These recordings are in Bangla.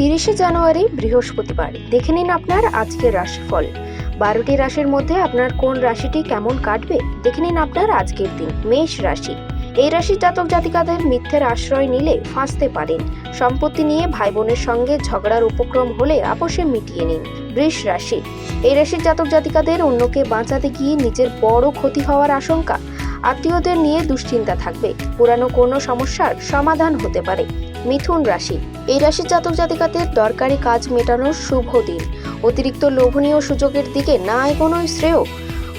তেইশে জানুয়ারি বৃহস্পতিবার। দেখে নিন আপনার আজকের রাশিফল। বারোটি রাশির মধ্যে আপনার কোন রাশিটি কেমন কাটবে? দেখে নিন আপনার আজকের দিন, মেষ রাশি। এই রাশির জাতক জাতিকাদের মিথ্যের আশ্রয় নিলে ফাঁসতে পারেন। সম্পত্তি নিয়ে ভাই বোনের সঙ্গে ঝগড়ার উপক্রম হলে আপোষে মিটিয়ে নিন, বৃষ রাশি। এই রাশির জাতক জাতিকাদের অন্যকে বাঁচাতে গিয়ে নিজের বড় ক্ষতি হওয়ার আশঙ্কা। আত্মীয়দের নিয়ে দুশ্চিন্তা থাকবে। পুরানো কোনো সমস্যার সমাধান হতে পারে। মিথুন রাশি। এই রাশির জাতক জাতিকাদের দরকারি কাজ মেটানোর শুভ দিন। অতিরিক্ত লোভনীয় সুযোগের দিকে না এগোনোই শ্রেয়।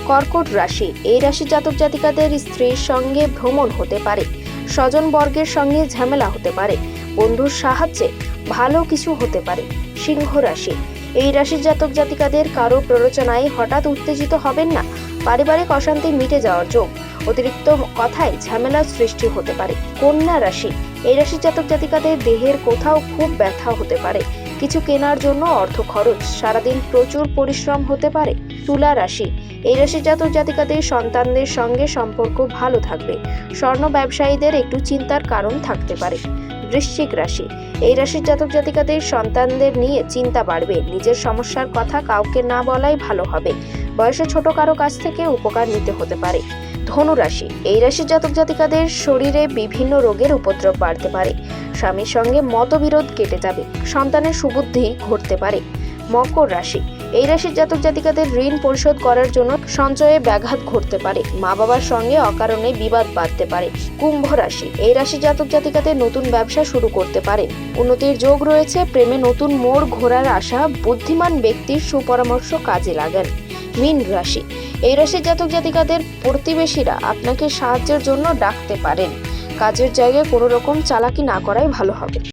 কর্কট রাশি, এই রাশির জাতক জাতিকাদের স্ত্রীর সঙ্গে ভ্রমণ হতে পারে। স্বজন বর্গের সঙ্গে ঝামেলা হতে পারে। বন্ধুর সাহায্যে ভালো কিছু হতে পারে। সিংহ রাশি, এই রাশির জাতক জাতিকাদের কারও প্ররোচনায় হঠাৎ উত্তেজিত হবেন না। পারিবারিক অশান্তি মিটে যাওয়ার যোগ। অতিরিক্ত কথায় ঝামেলার সৃষ্টি হতে পারে। কন্যা রাশি, এই রাশির জাতক জাতিকাদের দেহের কোথাও খুব ব্যথা হতে পারে। কিছু কেনার জন্য অর্থ খরচ, সারাদিন প্রচুর পরিশ্রম হতে পারে। তুলা রাশি, এই রাশির জাতক জাতিকাদের সন্তানদের সঙ্গে সম্পর্ক ভালো থাকবে। স্বর্ণ ব্যবসায়ীদের একটু চিন্তার কারণ থাকতে পারে। বৃশ্চিক রাশি, এই রাশির জাতক জাতিকাদের সন্তানদের নিয়ে চিন্তা বাড়বে। নিজের সমস্যার কথা কাউকে না বলাই ভালো হবে। বয়সে ছোট কারও কাছ থেকে উপকার নিতে হতে পারে। ধনু রাশি এই রাশির জাতক জাতিকাদের শরীরে বিভিন্ন রোগের উপদ্রব বাড়তে পারে। স্বামীর সঙ্গে মতবিরোধ কেটে যাবে। সন্তানের সুবুদ্ধি ঘটতে পারে। মকর রাশি। এই রাশির জাতক জাতিকাদের ঋণ পরিশোধ করার জন্য সঞ্চয়ে ব্যাঘাত ঘটতে পারে। মা বাবার সঙ্গে অকারণে বিবাদ বাঁধতে পারে। কুম্ভ রাশি। এই রাশির জাতক জাতিকাদের নতুন ব্যবসা শুরু করতে পারে। উন্নতির যোগ রয়েছে। প্রেমে নতুন মোড় ঘোরার আশা বুদ্ধিমান ব্যক্তির সুপরামর্শ কাজে লাগান। মীন রাশি। এই রাশির জাতক জাতিকাদের প্রতিবেশীরা আপনাকে সাহায্যের জন্য ডাকতে পারেন। কাজের জায়গায় কোনো রকম চালাকি না করাই ভালো হবে।